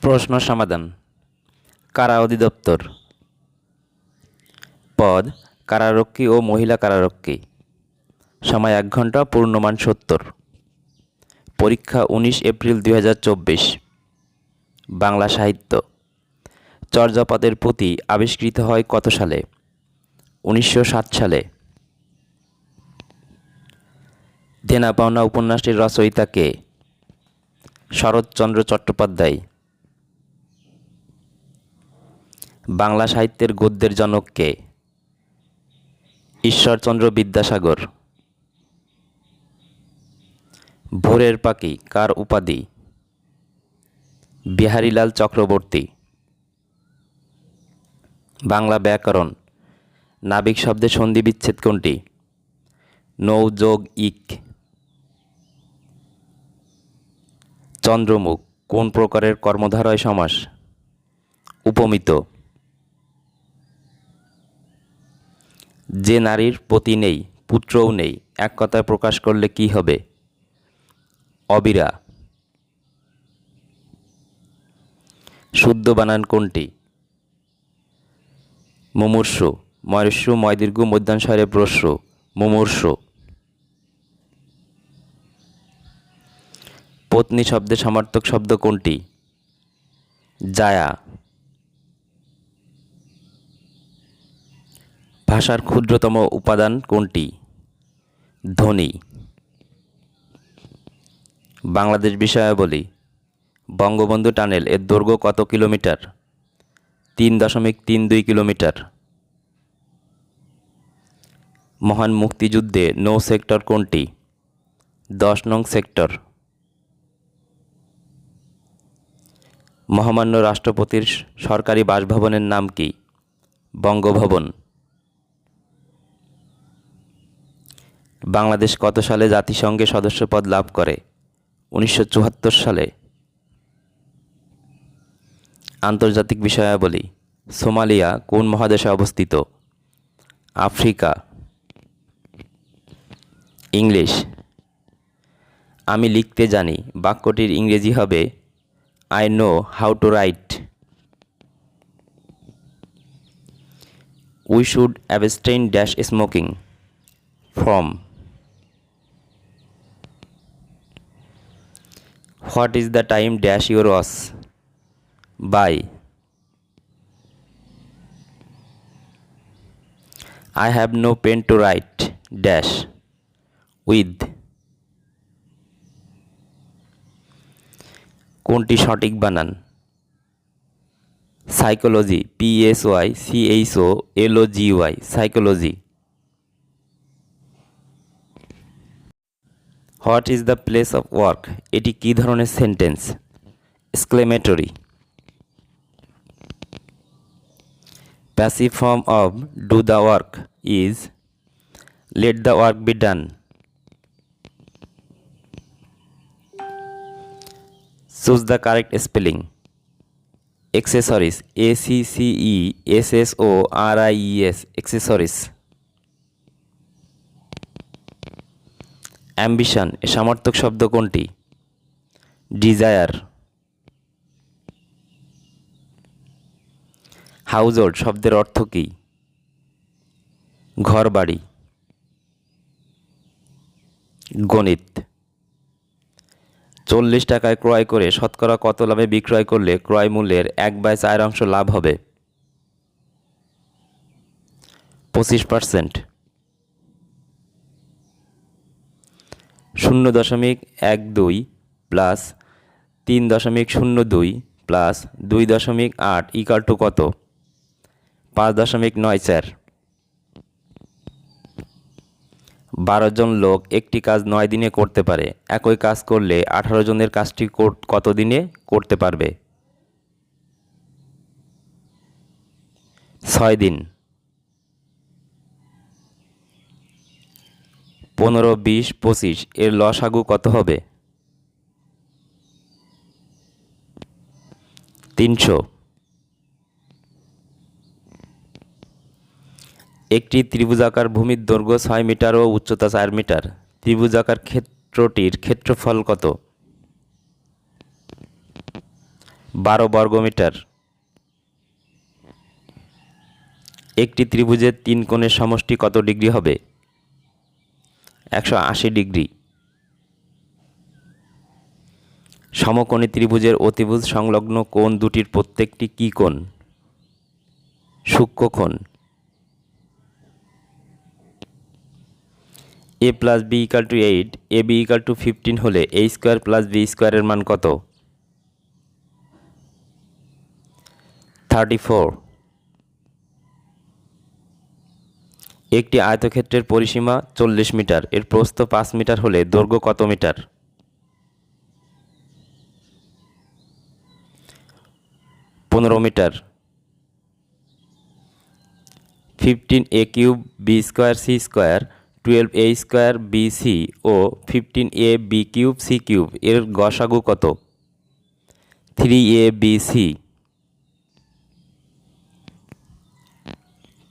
প্রশ্ন সমাধান। কারা অধিদপ্তর? পদ, কারারক্ষী ও মহিলা কারারক্ষী। সময় এক ঘণ্টা পূর্ণমান সত্তর। পরীক্ষা উনিশ এপ্রিল দুই হাজার চব্বিশ। বাংলা সাহিত্য। চর্যাপদের পুঁথি আবিষ্কৃত হয় কত সালে? উনিশশো সাত সালে। দেনা পাওনা উপন্যাসটির রচয়িতা কে? শরৎচন্দ্র চট্টোপাধ্যায়। বাংলা সাহিত্যের গদ্যের জনক কে? ঈশ্বরচন্দ্র বিদ্যাসাগর। ভোরের পাখি, কার উপাধি? বিহারীলাল চক্রবর্তী। বাংলা ব্যাকরণ, নাবিক শব্দে সন্ধি বিচ্ছেদ কোনটি? নৌ যোগ ইক। চন্দ্রমুখ, কোন প্রকারের কর্মধারয় সমাস? উপমিত। যে নারীর পতি নেই, পুত্রও নেই, এক কথায় প্রকাশ করলে কি হবে? অবিরা। শুদ্ধ বানান কোনটি? মুমূর্ষু। ময়স্যু ময়দীর্ঘ মধ্যাংশরে প্রস্য মুমূর্ষু। পত্নী শব্দে সমার্থক শব্দ কোনটি? জায়া। ভাষার ক্ষুদ্রতম উপাদান কোনটি? ধ্বনি। বাংলাদেশ বিষয়াবলী, বঙ্গবন্ধু টানেল এর দৈর্ঘ্য কত কিলোমিটার? তিন দশমিক তিন দুই কিলোমিটার। মহান মুক্তিযুদ্ধে নৌ সেক্টর কোনটি? দশ নং সেক্টর। মহামান্য রাষ্ট্রপতির সরকারি বাসভবনের নাম কি? বঙ্গভবন। বাংলাদেশ কত সালে জাতিসংঘে সদস্যপদ লাভ করে? উনিশশো চুয়াত্তর সালে। আন্তর্জাতিক বিষয়াবলী, সোমালিয়া কোন মহাদেশে অবস্থিত? আফ্রিকা। ইংলিশ। আমি লিখতে জানি, বাক্যটির ইংরেজি হবে I know how to write we should abstain dash smoking from what is the time dash your watch by. I have no pen to write dash with কোনটি সঠিক বানান? Psychology, P S Y, C H O, L O G Y, psychology. What is the place of work? এটি কী ধরনের sentence? Exclamatory. Passive form of do the work is let the work be done. Choose the correct spelling. Accessories A C C E, S S O R I E S accessories ambition, এ সমার্থক শব্দ কোনটি? Desire. Household শব্দের অর্থ কী? ঘর বাড়ি গণিত। চল্লিশ টাকায় ক্রয় করে শতকরা কত লাভে বিক্রয় করলে ক্রয় মূল্যের এক বাই চার অংশ লাভ হবে? পঁচিশ পার্সেন্ট। শূন্য দশমিক এক দুই প্লাস তিন দশমিক শূন্য দুই প্লাস দুই দশমিক আট ইকাল টু কত? পাঁচ দশমিক নয় চার বারো জন লোক একটি কাজ নয় দিনে করতে পারে। একই কাজ করলে আঠারো জনের কাজটি কত দিনে করতে পারবে? ছয় দিন। পনেরো, বিশ, পঁচিশ, এর লসাগু কত হবে? তিনশো। একটি ত্রিভুজাকার ভূমির দৈর্ঘ্য ছয় মিটার ও উচ্চতা চার মিটার। ত্রিভুজাকার ক্ষেত্রটির ক্ষেত্রফল কত? বারো বর্গমিটার একটি ত্রিভুজের তিন কোণের সমষ্টি কত ডিগ্রি হবে? একশো আশি ডিগ্রি। সমকোণী ত্রিভুজের অতিভুজ সংলগ্ন কোণ দুটির প্রত্যেকটি কী কোণ? সূক্ষ্মকোণ A plus B equal to eight, A B equal to fifteen হলে এ স্কোয়ার প্লাস বি স্কোয়ারের মান কত? Thirty four. একটি আয়তক্ষেত্রের পরিসীমা চল্লিশ মিটার, এর প্রস্থ পাঁচ মিটার হলে দৈর্ঘ্য কত মিটার? পনেরো metre. Fifteen A cube B square C square, twelve A square B C O fifteen A B cube C cube, এর গসাগু কত? Three A B C.